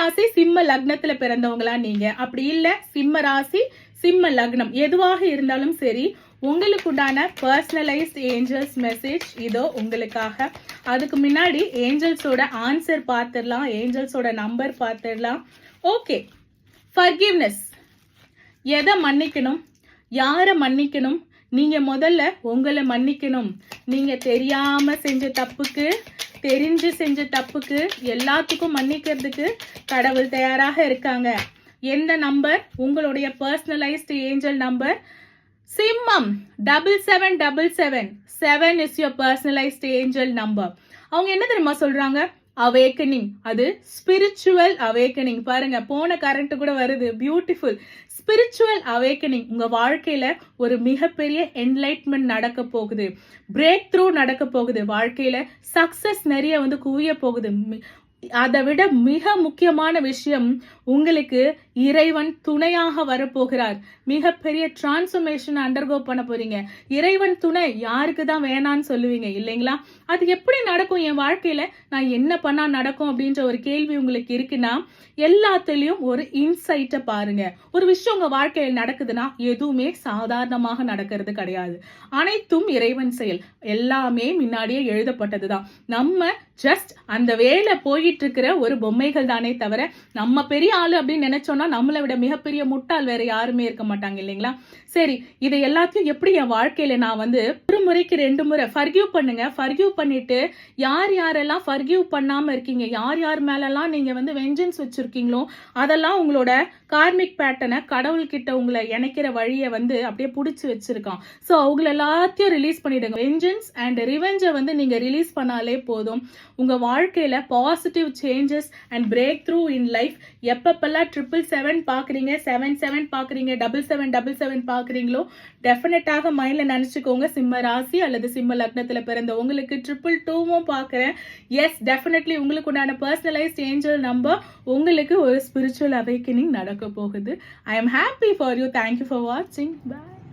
ராசி சிம்ம லக்னத்துல பிறந்தவங்களா நீங்க? அப்படி இல்ல சிம்ம ராசி சிம்ம லக்னம். எதுவாக இருந்தாலும் சரி உங்களுக்கு உண்டான பர்சனலைஸ்ட் ஏஞ்சல்ஸ் மெசேஜ் இதோ உங்களுக்காக. அதுக்கு முன்னாடி ஏஞ்சல்ஸோட ஆன்சர் பார்த்துடலாம் ஏஞ்சல்ஸோட நம்பர் பார்த்துடலாம். ஓகே ஃபர்கிவ்னஸ் எதை மன்னிக்கணும்? யாரை மன்னிக்கணும்? நீங்கள் முதல்ல உங்களை மன்னிக்கணும். நீங்கள் தெரியாமல் செஞ்ச தப்புக்கு தெரிஞ்சு செஞ்ச தப்புக்கு எல்லாத்துக்கும் மன்னிக்கிறதுக்கு கடவுள் தயாராக இருக்காங்க. எந்த நம்பர்? உங்களுடைய பர்சனலைஸ்டு ஏஞ்சல் நம்பர். சிம்மம் double seven double seven seven is your personalised angel number அவங்க என்ன தெரியுமா சொல்றாங்க? அவேக்கனிங் அது ஸ்பிரிச்சுவல் அவேக்கனிங் பாருங்க போன கரண்ட் கூட வருது. பியூட்டிஃபுல் ஸ்பிரிச்சுவல் அவேக்கனிங் உங்க வாழ்க்கையில ஒரு மிகப்பெரிய என்லைட்மெண்ட் நடக்க போகுது. பிரேக் த்ரூ நடக்க போகுது. வாழ்க்கையில சக்சஸ் நிறைய வந்து குவிய போகுது. அதை விட மிக முக்கியமான விஷயம் உங்களுக்கு இறைவன் துணையாக வரப்போகிறார். மிகப்பெரிய டிரான்ஸ்ஃபர்மேஷன் அண்டர்கோ பண்ண போறீங்க. இறைவன் துணை யாருக்கு தான் வேணான்னு சொல்லுவீங்க இல்லைங்களா? அது எப்படி நடக்கும் என் வாழ்க்கையில? நான் என்ன பண்ணா நடக்கும் அப்படின்ற ஒரு கேள்வி உங்களுக்கு இருக்குன்னா எல்லாத்துலயும் ஒரு இன்சைட்டை பாருங்க. ஒரு விஷயம் உங்க வாழ்க்கையில் நடக்குதுன்னா எதுவுமே சாதாரணமாக நடக்கிறது கிடையாது. அனைத்தும் இறைவன் செயல். எல்லாமே முன்னாடியே எழுதப்பட்டதுதான். நம்ம ஜஸ்ட் அந்த வேலை போயிட்டு இருக்கிற ஒரு பொம்மைகள் தானே தவிர நம்ம பெரிய ஆள் அப்படின்னு நினைச்சோம்னா நம்மளை விட மிகப்பெரிய முட்டாள் வேற யாருமே இருக்க மாட்டாங்க இல்லைங்களா? சரி இதை எல்லாத்தையும் எப்படி என் வாழ்க்கையில நான் வந்து ஒரு முறைக்கு ரெண்டு முறை ஃபர்கியூ பண்ணுங்க ஃபர்கியூ பண்ணிட்டு யார் யாரெல்லாம் ஃபர்கியூ பண்ணாம இருக்கீங்க யார் யார் மேலெல்லாம் நீங்க வந்து வெஞ்சன்ஸ் வச்சிருக்கீங்களோ அதெல்லாம் உங்களோட கார்மிக் பேட்டர்னை கடவுள்கிட்ட உங்களை இணைக்கிற வழியை வந்து அப்படியே பிடிச்சி வச்சிருக்கான். ஸோ அவங்கள எல்லாத்தையும் ரிலீஸ் பண்ணிடுங்க. வெஞ்சன்ஸ் அண்ட் ரிவெஞ்சை வந்து நீங்க ரிலீஸ் பண்ணாலே போதும். உங்கள் வாழ்க்கையில் positive changes and breakthrough in life எப்பப்பெல்லாம் ட்ரிபிள் செவன் பார்க்குறீங்க செவன் செவன் பார்க்குறீங்க டபுள் செவன் டபுள் செவன் பார்க்குறீங்களோ டெஃபினட்டாக மைண்டில் நினச்சிக்கோங்க. சிம்ம ராசி அல்லது சிம்ம லக்னத்தில் பிறந்த உங்களுக்கு ட்ரிபிள் டூவும் பார்க்குறேன் எஸ் டெஃபினெட்லி உங்களுக்கு உண்டான பர்சனலைஸ்ட் ஏஞ்சல் நம்பர் உங்களுக்கு ஒரு ஸ்பிரிச்சுவல் அவேக்கனிங் நடக்க போகுது. I am happy for you thank you for வாட்சிங் பாய்